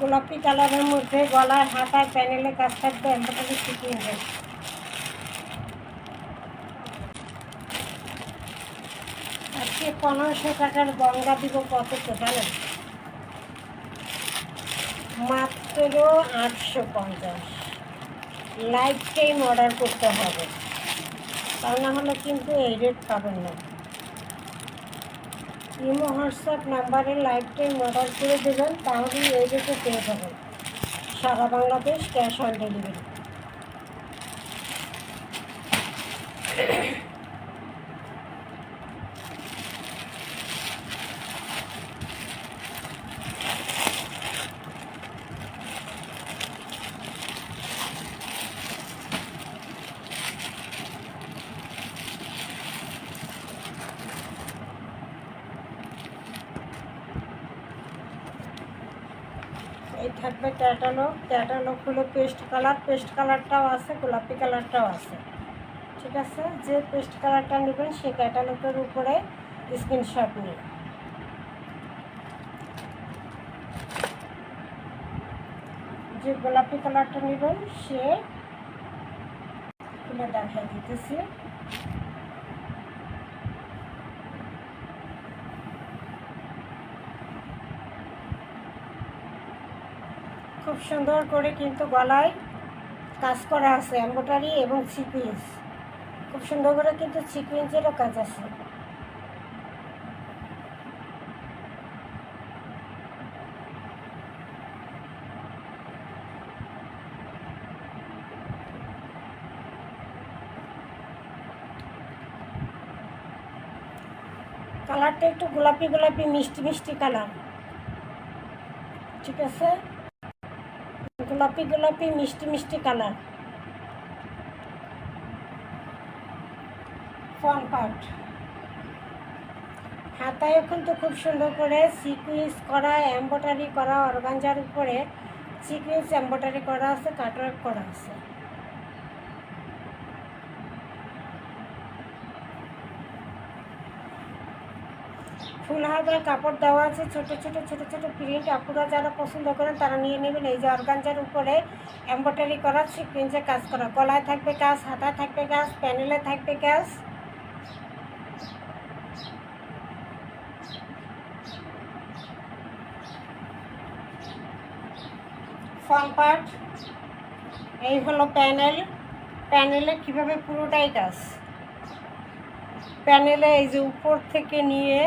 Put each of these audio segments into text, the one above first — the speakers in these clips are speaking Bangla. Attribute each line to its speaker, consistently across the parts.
Speaker 1: গোলাপি কালারের মধ্যে গলায়, হাতায়, প্যানেলে কাজ থাকবে এমব্রয়ডারি সিকুয়েন্সের আজকে পনেরোশো টাকার গঙ্গা দিব কত তো জানেন? মাত্র আটশো পঞ্চাশ। লাইফ অর্ডার করতে হবে। তা না হলে কিন্তু এই রেট পাবেন না। ইমো, হোয়াটসঅ্যাপ নাম্বারে লাইফ টাইম অর্ডার করে দেবেন তাহলে এই রেটে পেয়ে যাবেন। সারা বাংলাদেশ ক্যাশ অন ডেলিভারি। এই থাকবে ক্যাটালগ ক্যাটালগ হলো পেস্ট কালার। পেস্ট কালারটাও আছে, গোলাপি কালারটাও আছে। ঠিক আছে? যে পেস্ট কালারটা নেবেন, সে ক্যাটালগের উপরে স্ক্রিনশট নিন। যে গোলাপি কালারটা নেবেন, সে খুলে দেখাই দিতেছি। খুব সুন্দর করে কিন্তু গলায় কাজ করা আছে, এম্ব্রয়ডারি এবং সিকুয়েন্স খুব সুন্দর করে কিন্তু সিকুয়েন্সেরও কাজ আছে। কালারটা একটু গোলাপি গোলাপি মিষ্টি মিষ্টি কালার। ঠিক আছে? গোলাপি গোলাপি, মিষ্টি মিষ্টি কালার। ফল পাট হাতায় তো খুব সুন্দর করে সিকুইন্স করা, এম্ব্রয়ডারি করা, অর্গানজার উপরে সিকুইন্স, এম্ব্রয়ডারি করা আছে, কাটওয়ার্ক করা আছে। ফুল হাতার কাপড় দেওয়া আছে, ছোট ছোট ছোট ছোট প্রিন্ট আপুরা যারা পছন্দ করেন তারা নিয়ে নেবেন। এই যে অর্গানজার উপরে এম্ব্রয়ডারি করা সিকুয়েন্সে কাজ করা। গলায় থাকবে কাজ, হাতায় থাকবে কাজ প্যানেলে থাকবে কাজ। ফ্রন্ট পার্ট এই হলো প্যানেল প্যানেলে কীভাবে পুরোটাই কাজ? প্যানেলে এই যে উপর থেকে নিয়ে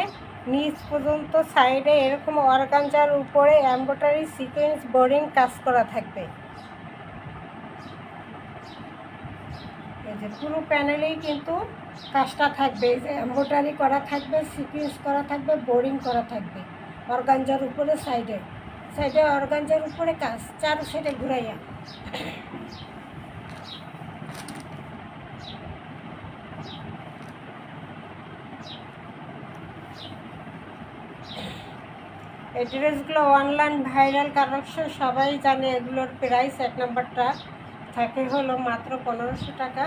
Speaker 1: নিচ পর্যন্ত সাইডে এরকম অর্গানজার উপরে এমব্রয়ডারি সিকোয়েন্স বোরিং কাজ করা থাকবে। এই যে পুরো প্যানেলেই কিন্তু কাজটা থাকবে। যে এমব্রয়ডারি করা থাকবে, সিকোয়েন্স করা থাকবে, বোরিং করা থাকবে অর্গানজার উপরে সাইডে। সাইডে অর্গানজার উপরে কাজ, চার সাইডে ঘুরাইয়া। এই ড্রেসগুলো অনলাইন ভাইরাল কালেকশন সবাই জানে এগুলোর প্রাইস এক নাম্বারটা থাকে হলো মাত্র পনেরোশো টাকা।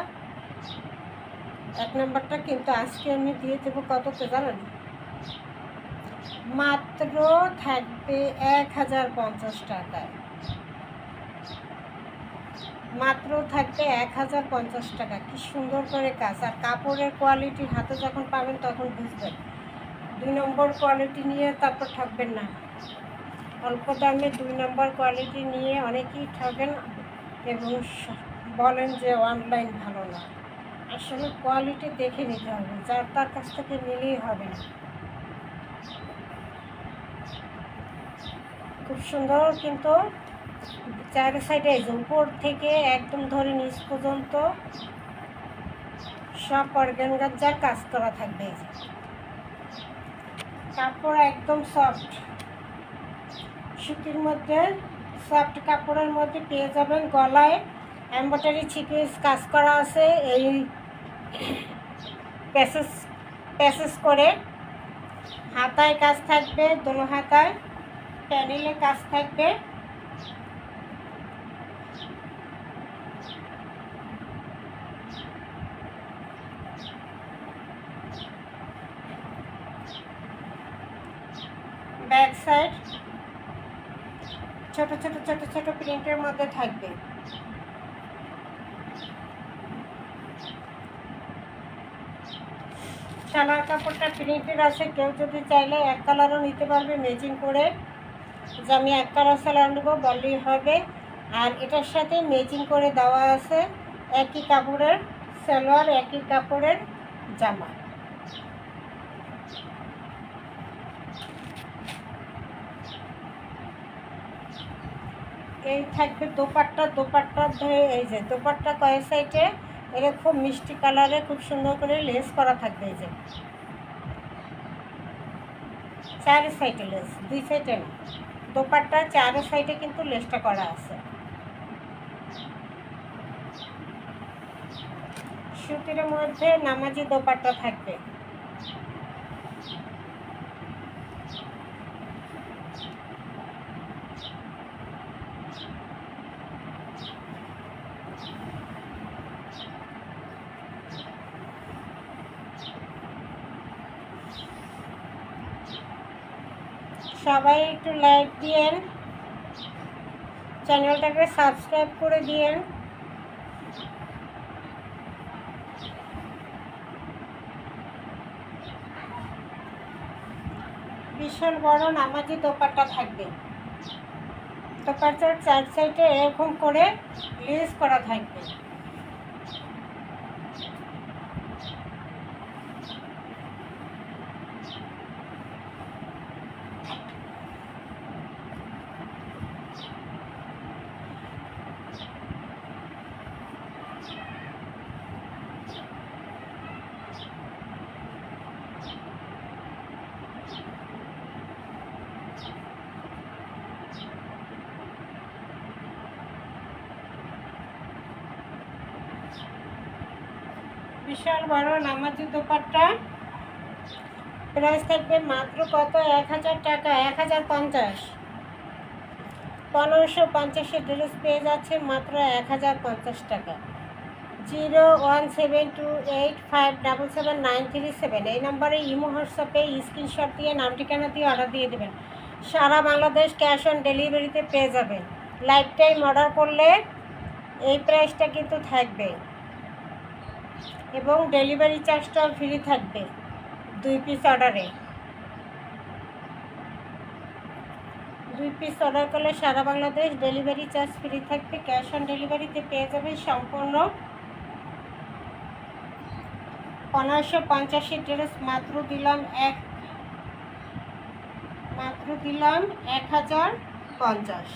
Speaker 1: এক নাম্বারটা কিন্তু আজকে আমি দিয়ে দেবো কততে জানেন? মাত্র থাকবে এক হাজার পঞ্চাশ টাকায়। মাত্র থাকবে এক হাজার পঞ্চাশ টাকা। কি সুন্দর করে কাজ। আর কাপড়ের কোয়ালিটি হাতে যখন পাবেন তখন বুঝবেন। দুই নম্বর কোয়ালিটি নিয়ে তারপর ঠকবেন না। অল্প দামে দুই নম্বর কোয়ালিটি নিয়ে অনেকেই ঠকেন এবং বলেন যে অনলাইন ভালো না। আসলে কোয়ালিটি দেখে নিতে হবে, যার তার কাছ থেকে নিলেই হবে না। খুব সুন্দর কিন্তু চারি সাইডে যে উপর থেকে একদম ধরে নিচ পর্যন্ত সব অর্গানগাজার কাজ করা থাকবে। যে। কাপড় একদম সফট সুতির মধ্যে সফট কাপড়ের মধ্যে পেয়ে যাবেন গলায়। এম্বয়ডারি ছিপিস কাজ করা আছে এই প্যাসেস প্যাসেস করে। হাতায় কাজ থাকবে, দোনো হাতায়। প্যানেলে কাজ থাকবে। Back side. ছোট ছোট ছোট ছোট প্রিন্টের মধ্যে থাকবে। সালোয়ার কাপড়টা প্রিন্টের আছে, কেউ যদি চাইলে এক কালারও নিতে পারবে ম্যাচিং করে। যে আমি এক কালার সালোয়ার নেব, বললেই হবে। আর এটার সাথে ম্যাচিং করে দেওয়া আছে একই কাপড়ের সালোয়ার, একই কাপড়ের জামা। এই থাকবে দোপাট্টা দোপাট্টা ধরে এই যে দোপাট্টা কয়েক সাইডে খুব মিষ্টি কালারে খুব সুন্দর করে লেস করা থাকবে এই যে। চার সাইডে লেস দুই সাইডে না। দোপাট্টা চার সাইডে কিন্তু লেসটা করা আছে। সুতির মধ্যে নামাজি দোপাট্টা থাকবে। সবাই একটু লাইক দিয়েন। চ্যানেলটাকে সাবস্ক্রাইব করে দিয়েন। বিশাল বড় নামাজি দোপাট্টা থাকবে। দোপাট্টার চার সাইডে এরকম করে লেস করা থাকবে। বিশাল বড় নামাজি দোপাট্টা। প্রাইস থাকবে মাত্র কত? এক হাজার টাকা, এক হাজার পঞ্চাশ। পনেরোশো পঞ্চাশের ড্রেস পেয়ে যাচ্ছে মাত্র এক হাজার পঞ্চাশ টাকা। Zero one seven two eight five double seven nine three seven. এই নম্বরে ইমো, হোয়াটসঅ্যাপে স্ক্রিনশট দিয়ে নাম, ঠিকানা দিয়ে অর্ডার দিয়ে দেবেন। সারা বাংলাদেশ ক্যাশ অন ডেলিভারিতে পেয়ে যাবেন। লাইফ টাইম অর্ডার করলে এই প্রাইসটা কিন্তু থাকবে। এবং ডেলিভারি চার্জটাও ফ্রি থাকবে দুই পিস অর্ডারে দুই পিস অর্ডার করলে সারা বাংলাদেশ ডেলিভারি চার্জ ফ্রি থাকবে, ক্যাশ অন ডেলিভারিতে পেয়ে যাবে সম্পূর্ণ পনেরোশো পঞ্চাশি ড্রেস, মাত্র দিলাম এক, মাত্র দিলাম এক হাজার পঞ্চাশ।